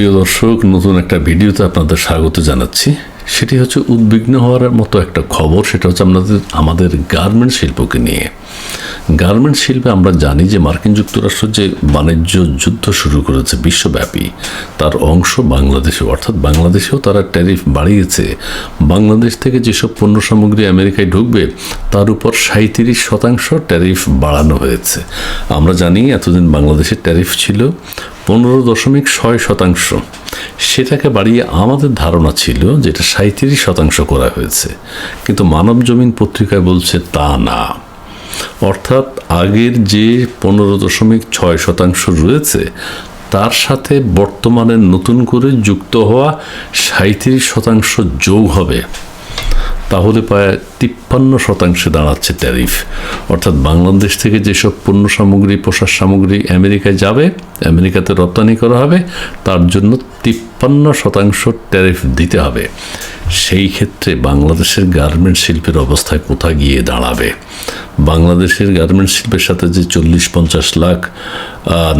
প্রিয় দর্শক, নতুন একটা ভিডিওতে আপনাদের স্বাগত জানাচ্ছি। সেটি হচ্ছে উদ্বিগ্ন হওয়ার মতো একটা খবর, সেটা হচ্ছে আপনাদের, আমাদের গার্মেন্ট শিল্পকে নিয়ে। গার্মেন্ট শিল্পে আমরা জানি যে মার্কিন যুক্তরাষ্ট্র যে বাণিজ্য যুদ্ধ শুরু করেছে বিশ্বব্যাপী, তার অংশ বাংলাদেশে। অর্থাৎ বাংলাদেশেও তারা ট্যারিফ বাড়িয়েছে। বাংলাদেশ থেকে যেসব পণ্য সামগ্রী আমেরিকায় ঢুকবে, তার উপর সাঁত্রিশ শতাংশ ট্যারিফ বাড়ানো হয়েছে। আমরা জানি, এতদিন বাংলাদেশের ট্যারিফ ছিল পনেরো দশমিক ছয় শতাংশ। সেটাকে বাড়িয়ে আমাদের ধারণা ছিল যে এটা সাঁত্রিশ শতাংশ করা হয়েছে। কিন্তু মানব জমিন পত্রিকায় বলছে তা না। অর্থাৎ আগের যে পনেরো দশমিক ছয় শতাংশ রয়েছে, তার সাথে বর্তমানে নতুন করে যুক্ত হওয়া সাঁত্রিশ শতাংশ যোগ হবে। তাহলে প্রায় তিপ্পান্ন শতাংশে দাঁড়াচ্ছে ট্যারিফ। অর্থাৎ বাংলাদেশ থেকে যেসব পণ্য সামগ্রী পোশাক সামগ্রী আমেরিকায় যাবে, আমেরিকাতে রপ্তানি করা হবে, তার জন্য তিপ্পান্ন শতাংশ ট্যারিফ দিতে হবে। সেই ক্ষেত্রে বাংলাদেশের গার্মেন্ট শিল্পের অবস্থায় কোথা গিয়ে দাঁড়াবে? বাংলাদেশের গার্মেন্ট শিল্পের সাথে যে চল্লিশ পঞ্চাশ লাখ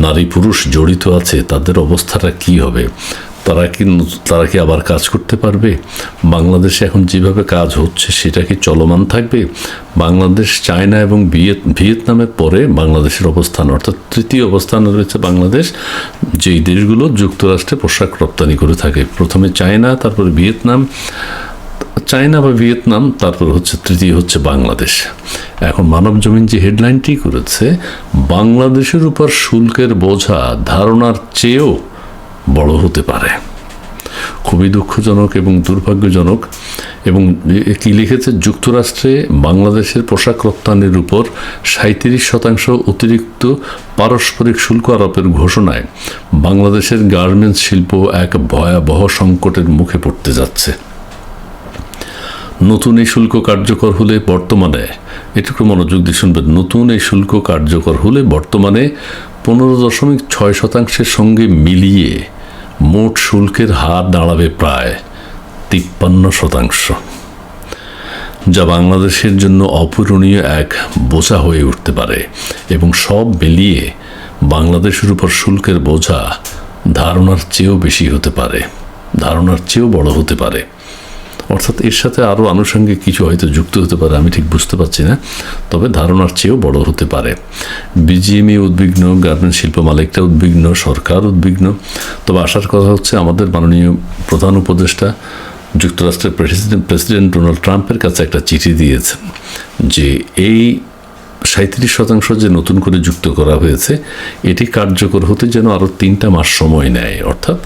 নারী পুরুষ জড়িত আছে, তাদের অবস্থাটা কি হবে? তারা কি তারা কি আবার কাজ করতে পারবে? বাংলাদেশে এখন যেভাবে কাজ হচ্ছে সেটা কি চলমান থাকবে? বাংলাদেশ, চায়না এবং ভিয়েত, ভিয়েতনামের পরে বাংলাদেশের অবস্থান, অর্থাৎ তৃতীয় অবস্থানে রয়েছে বাংলাদেশ, যেই দেশগুলো যুক্তরাষ্ট্রে পোশাক রপ্তানি করে থাকে। প্রথমে চায়না, তারপরে ভিয়েতনাম। চায়না বা ভিয়েতনাম, তারপর হচ্ছে, তৃতীয় হচ্ছে বাংলাদেশ। এখন মানব জমিন যে হেডলাইনটি করেছে, বাংলাদেশের উপর শুল্কের বোঝা, ধারণার চেয়েও বড় হতে পারে। খুবই দুঃখজনক এবং দুর্ভাগ্যজনক এবং কি লিখেছে? যুক্তরাষ্ট্রে বাংলাদেশের পোশাক রপ্তানির উপর সাঁত্রিশ শতাংশ অতিরিক্ত পারস্পরিক শুল্ক আরোপের ঘোষণায় বাংলাদেশের গার্মেন্টস শিল্প এক ভয়াবহ সংকটের মুখে পড়তে যাচ্ছে। নতুন এই শুল্ক কার্যকর হলে বর্তমানে, এটুকু মনোযোগ দিয়ে শুনবেন, নতুন এই শুল্ক কার্যকর হলে বর্তমানে পনেরো দশমিক ছয় শতাংশের সঙ্গে মিলিয়ে মোট শুল্কের হার দাঁড়াবে প্রায় তিপ্পান্ন শতাংশ। যা বাংলাদেশের জন্য অপূরণীয় এক বোঝা হয়ে উঠতে পারে এবং সব মিলিয়ে বাংলাদেশের উপর শুল্কের বোঝা ধারণার চেয়েও বেশি হতে পারে, ধারণার চেয়েও বড় হতে পারে। অর্থাৎ এর সাথে আরও আনুষঙ্গিক কিছু হয়তো যুক্ত হতে পারে, আমি ঠিক বুঝতে পারছি না। তবে ধারণার চেয়েও বড় হতে পারে। বিজিএমই উদ্বিগ্ন গার্মেন্ট শিল্প মালিকরা উদ্বিগ্ন, সরকার উদ্বিগ্ন। তবে আসার কথা হচ্ছে, আমাদের মাননীয় প্রধান উপদেষ্টা, যুক্তরাষ্ট্রের প্রেসিডেন্ট প্রেসিডেন্ট ডোনাল্ড ট্রাম্পের কাছে একটা চিঠি দিয়েছেন যে এই সাঁত্রিশ শতাংশ যে নতুন করে যুক্ত করা হয়েছে, এটি কার্যকর হতে যেন আরও তিনটা মাস সময় নেয়। অর্থাৎ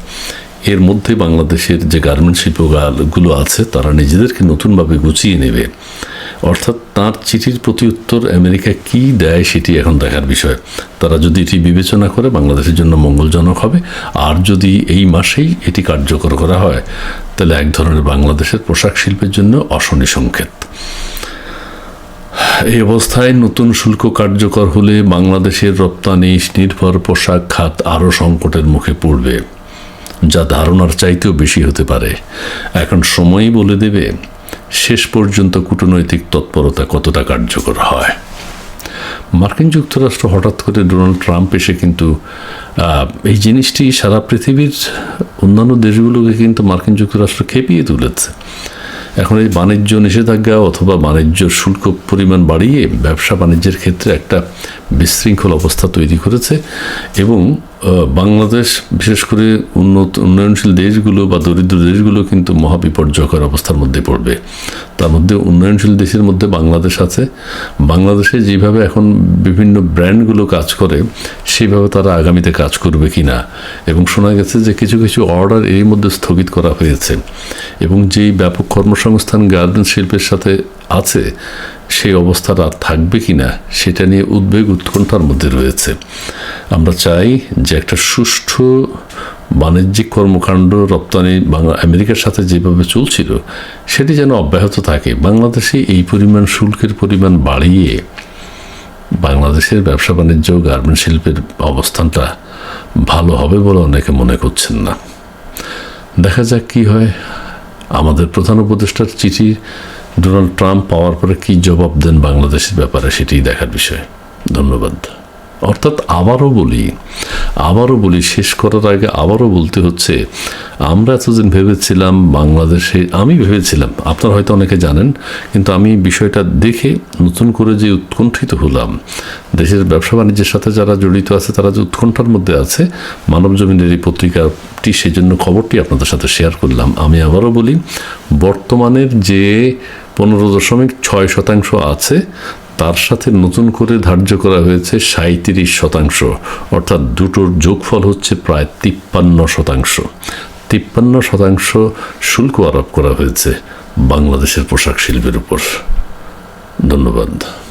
এর মধ্যে বাংলাদেশের যে গার্মেন্ট শিল্পগুলো আছে, তারা নিজেদেরকে নতুনভাবে গুছিয়ে নেবে। অর্থাৎ তার চিঠির প্রতি উত্তর আমেরিকা কি দেয় সেটি এখন দেখার বিষয়। তারা যদি এটি বিবেচনা করে, বাংলাদেশের জন্য মঙ্গলজনক হবে। আর যদি এই মাসেই এটি কার্যকর করা হয়, তাহলে এক ধরনের বাংলাদেশের পোশাক শিল্পের জন্য অশনি সংকেত। এই অবস্থায় নতুন শুল্ক কার্যকর হলে বাংলাদেশের রপ্তানি, নির্ভর পোশাক খাত আরও সংকটের মুখে পড়বে। যা ধারণার চাইতেও বেশি হতে পারে। এখন সময়ই বলে দেবে, শেষ পর্যন্ত কূটনৈতিক তৎপরতা কতটা কার্যকর হয়। মার্কিন যুক্তরাষ্ট্র হঠাৎ করে ডোনাল্ড ট্রাম্প এসে কিন্তু এই জিনিসটি সারা পৃথিবীর অন্যান্য দেশগুলোকে কিন্তু মার্কিন যুক্তরাষ্ট্র খেপিয়ে তুলেছে। এখন এই বাণিজ্য নিষেধাজ্ঞা অথবা বাণিজ্য শুল্ক পরিমাণ বাড়িয়ে ব্যবসা বাণিজ্যের ক্ষেত্রে একটা বিশৃঙ্খল অবস্থা তৈরি করেছে এবং বাংলাদেশ, বিশেষ করে উন্নত উন্নয়নশীল দেশগুলো বা দরিদ্র দেশগুলো কিন্তু মহাবিপর্যয়কর অবস্থার মধ্যে পড়বে। তার মধ্যে উন্নয়নশীল দেশের মধ্যে বাংলাদেশ আছে। বাংলাদেশে যেভাবে এখন বিভিন্ন ব্র্যান্ডগুলো কাজ করে সেইভাবে তারা আগামীতে কাজ করবে কি না এবং শোনা গেছে যে কিছু কিছু অর্ডার এর মধ্যে স্থগিত করা হয়েছে। এবং যেই ব্যাপক কর্মসংস্থান গার্মেন্টস শিল্পের সাথে আছে সেই অবস্থাটা আর থাকবে কি না সেটা নিয়ে উদ্বেগ উৎকণ্ঠার মধ্যে রয়েছে। আমরা চাই যে একটা সুষ্ঠু বাণিজ্যিক কর্মকাণ্ড রপ্তানি বাংলা আমেরিকার সাথে যেভাবে চলছিল, সেটি যেন অব্যাহত থাকে। বাংলাদেশে এই পরিমাণ শুল্কের পরিমাণ বাড়িয়ে বাংলাদেশের ব্যবসা বাণিজ্য গার্মেন্ট শিল্পের অবস্থানটা ভালো হবে বলে অনেকে মনে করছেন না। দেখা যাক কি হয়। আমাদের প্রধান উপদেষ্টার চিঠি ডোনাল্ড ট্রাম্প পাওয়ার পরে কি জবাব দেন বাংলাদেশের ব্যাপারে সেটি দেখার বিষয়। ধন্যবাদ। অর্থাৎ আবারও বলি আবারও বলি, শেষ করার আগে আবারও বলতে হচ্ছে, আমরা এতদিন ভেবেছিলাম বাংলাদেশে, আমি ভেবেছিলাম, আপনারা হয়তো অনেকে জানেন, কিন্তু আমি বিষয়টা দেখে নতুন করে যে উৎকণ্ঠিত হলাম, দেশের ব্যবসা বাণিজ্যের সাথে যারা জড়িত আছে, তারা যে উৎকণ্ঠার মধ্যে আছে, মানব জমিনের এই পত্রিকাটি সেই জন্য খবরটি আপনাদের সাথে শেয়ার করলাম। আমি আবারও বলি, বর্তমানের যে পনেরো দশমিক ছয় শতাংশ আছে তার সাথে নতুন করে ধার্য করা হয়েছে সাঁত্রিশ শতাংশ, অর্থাৎ দুটোর যোগফল হচ্ছে প্রায় তিপ্পান্ন শতাংশ। তিপ্পান্ন শতাংশ শুল্ক আরোপ করা হয়েছে বাংলাদেশের পোশাক শিল্পের উপর। ধন্যবাদ।